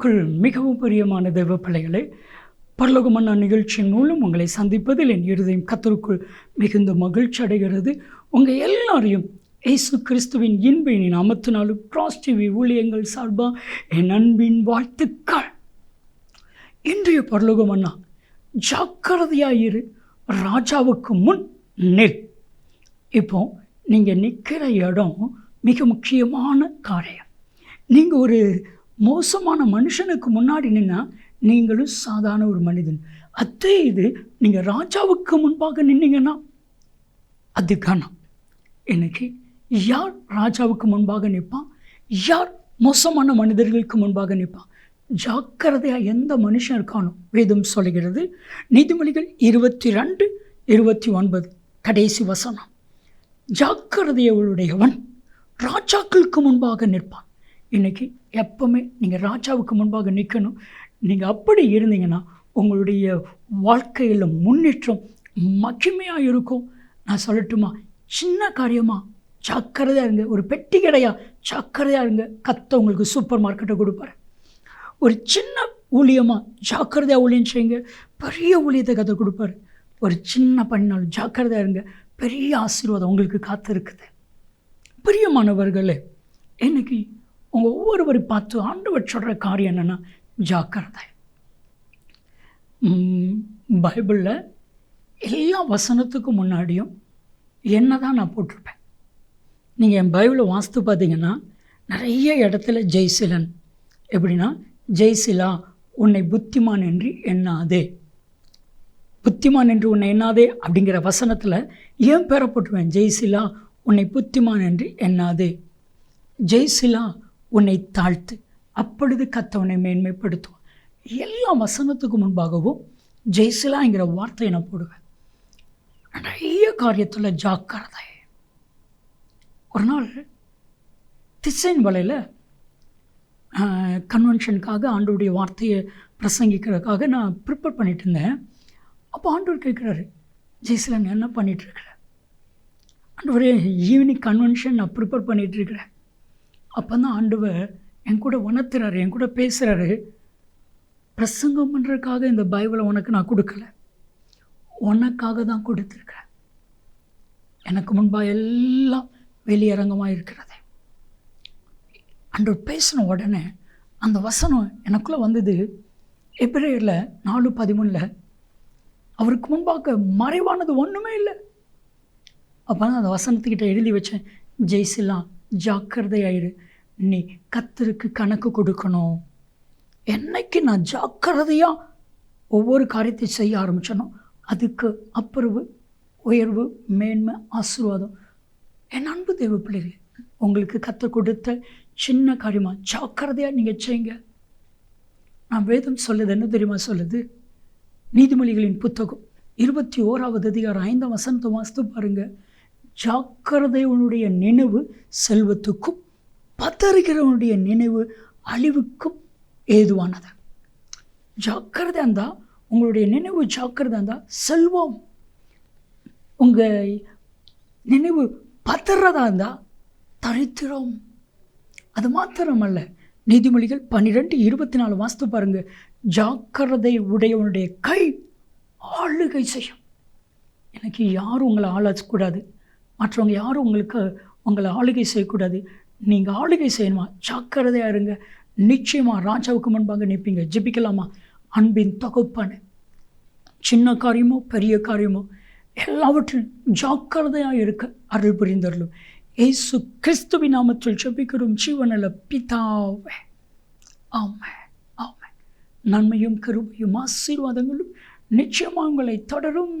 கிறிஸ்துவுக்குள் மிகவும் பிரியமான தெய்வ பிள்ளைகளே பரலோகமன்னா நிகழ்ச்சியின் மூலம் உங்களை சந்திப்பதில் என் இருதயம் கத்தருக்குள் மிகுந்த மகிழ்ச்சி அடைகிறது. உங்கள் எல்லாரையும் இயேசு கிறிஸ்துவின் இன்பின் நாமத்தினாலும் கிராஸ் டிவி ஊழியங்கள் சார்பாக என் அன்பின் வாழ்த்துக்கள். இன்றைய பரலோகமன்னா ஜாக்கிரதையாயிரு ராஜாவுக்கு முன் நில். இப்போ நீங்கள் நிற்கிற இடம் மிக முக்கியமான காரியம். நீங்கள் ஒரு மோசமான மனுஷனுக்கு முன்னாடி நின்னா நீங்களும் சாதாரண ஒரு மனிதன். அதே இது நீங்கள் ராஜாவுக்கு முன்பாக நின்னீங்கன்னா அது கணம் இன்னைக்கு யார் ராஜாவுக்கு முன்பாக நிற்பான் யார் மோசமான மனிதர்களுக்கு முன்பாக நிற்பான் ஜாக்கிரதையாக எந்த மனுஷன் இருக்கானோ வேதம் சொல்கிறது நீதிமொழிகள் இருபத்தி ரெண்டு இருபத்தி ஒன்பது கடைசி வசனம். ஜாக்கிரதையுடையவன் ராஜாக்களுக்கு முன்பாக நிற்பான். இன்றைக்கி எப்பவுமே நீங்கள் ராஜாவுக்கு முன்பாக நிற்கணும் நீங்கள் அப்படி இருந்தீங்கன்னா உங்களுடைய வாழ்க்கையில் முன்னேற்றம் மகிமையாக இருக்கும். நான் சொல்லட்டுமா? சின்ன காரியமாக ஜாக்கிரதையாக இருங்க. ஒரு பெட்டி கடையாக ஜாக்கிரதையாக இருங்க. கத்த உங்களுக்கு சூப்பர் மார்க்கெட்டை கொடுப்பாரு. ஒரு சின்ன ஊழியமாக ஜாக்கிரதையாக ஊழியம் செய்யுங்க. பெரிய ஊழியத்தை கற்று கொடுப்பாரு. ஒரு சின்ன பண்ணினாலும் ஜாக்கிரதையாக இருங்க. பெரிய ஆசீர்வாதம் உங்களுக்கு காத்திருக்குது. பிரியமானவர்களே இன்னைக்கு உங்கள் ஒவ்வொருவரை பார்த்து ஆண்டவர் சொல்கிற காரியம் என்னென்னா ஜாக்கிரதை. பைபிளில் எல்லா வசனத்துக்கும் முன்னாடியும் என்ன தான் நான் போட்டிருப்பேன். நீங்கள் என் பைபிளை வாஸ்து பார்த்தீங்கன்னா நிறைய இடத்துல ஜெய்சிலன் எப்படின்னா ஜெய்சிலா உன்னை புத்திமான் என்று எண்ணாதே. புத்திமான் என்று உன்னை எண்ணாதே அப்படிங்கிற வசனத்தில் ஏன் பேரை போட்டுருவேன் ஜெய்சிலா உன்னை புத்திமான் என்று எண்ணாதே. ஜெய்சிலா உன்னை தாழ்த்து அப்பொழுது கத்தவனை மேன்மைப்படுத்துவான் எல்லா வசனத்துக்கு முன்பாகவும் ஜெய்சிலாங்கிற வார்த்தையை நான் போடுவேன். நிறைய காரியத்தில் ஜாக்கிரதை. ஒரு நாள் திசைன் வலையில் கன்வென்ஷனுக்காக ஆண்டோடைய வார்த்தையை பிரசங்கிக்கிறதுக்காக நான் ப்ரிப்பேர் பண்ணிட்டு இருந்தேன். அப்போ ஆண்டவர் கேட்குறாரு ஜெய்சிலன் என்ன பண்ணிகிட்ருக்குற ஒரு ஈவினிங் கன்வென்ஷன் நான் ப்ரிப்பேர் பண்ணிகிட்ருக்கிறேன் அப்போ தான் ஆண்டவர் என் கூட உணர்த்துறாரு என் கூட பேசுகிறாரு பிரசங்கம் பண்ணுறதுக்காக இந்த பைபிளை உனக்கு நான் கொடுக்கல. உனக்காக தான் கொடுத்துருக்கிறேன். எனக்கு முன்பாக எல்லாம் வெளியரங்கமாக இருக்கிறது. அன்று பேசின உடனே அந்த வசனம் எனக்குள்ளே வந்தது. எப்ரேயரில் நாலு பதிமூணில் அவருக்கு முன்பாக மறைவானது ஒன்றுமே இல்லை. அப்போ தான் அந்த வசனத்துக்கிட்ட எழுதி வச்சேன் ஜெய்சிலாம் ஜாக்கிரதையாயிரு. நீ கத்தருக்கு கணக்கு கொடுக்கணும். என்னைக்கு நான் ஜாக்கிரதையாக ஒவ்வொரு காரியத்தை செய்ய ஆரம்பித்தனோ அதுக்கு அப்புறவு உயர்வு மேன்மை ஆசீர்வாதம். என் அன்பு தேவ பிள்ளைகள் உங்களுக்கு கற்றுக் கொடுத்த சின்ன காரியமாக ஜாக்கிரதையாக நீங்கள் செய்யுங்க. நான் வேதம் சொல்லுது என்ன தெரியுமா சொல்லுது? நீதிமொழிகளின் புத்தகம் இருபத்தி ஓராவது அதிகாரம் ஐந்தாம் வசனத்தை வாசித்து பாருங்கள் ஜாக்கிரதையவனுடைய நினைவு செல்வத்துக்கும் பத்தரிக்கிறவனுடைய நினைவு அழிவுக்கும் ஏதுவானது. ஜாக்கிரதை இருந்தால் உங்களுடைய நினைவு ஜாக்கிரதை இருந்தால் செல்வம். உங்கள் நினைவு பத்திரதா இருந்தால் தரித்திரம். அது மாத்திரமல்ல நீதிமொழிகள் பன்னிரெண்டு இருபத்தி நாலு வாஸ்து பாருங்கள் ஜாக்கிரதை உடையவனுடைய கை ஆளுகை செய்யும். எனக்கு யாரும் உங்களை ஆளாச்சக்கூடாது மற்றவங்க யாரும் உங்களுக்கு உங்களை ஆளுகை செய்யக்கூடாது. நீங்கள் ஆளுகை செய்யணுமா? ஜாக்கிரதையாக இருங்க. நிச்சயமாக ராஜாவுக்கு முன்பாக நிற்பீங்க. ஜெபிக்கலாமா? அன்பின் தொகுப்பான. சின்ன காரியமோ பெரிய காரியமோ எல்லாவற்றிலும் ஜாக்கிரதையாக இருக்க அருள் புரிந்தருளும். ஏசு கிறிஸ்துவின் நாமத்தில் ஜெபிக்கிறோம். ஜீவனில் பிதாவே. ஆமை ஆமை நன்மையும் கருமையும் ஆசீர்வாதங்களும் நிச்சயமாக உங்களை தொடரும்.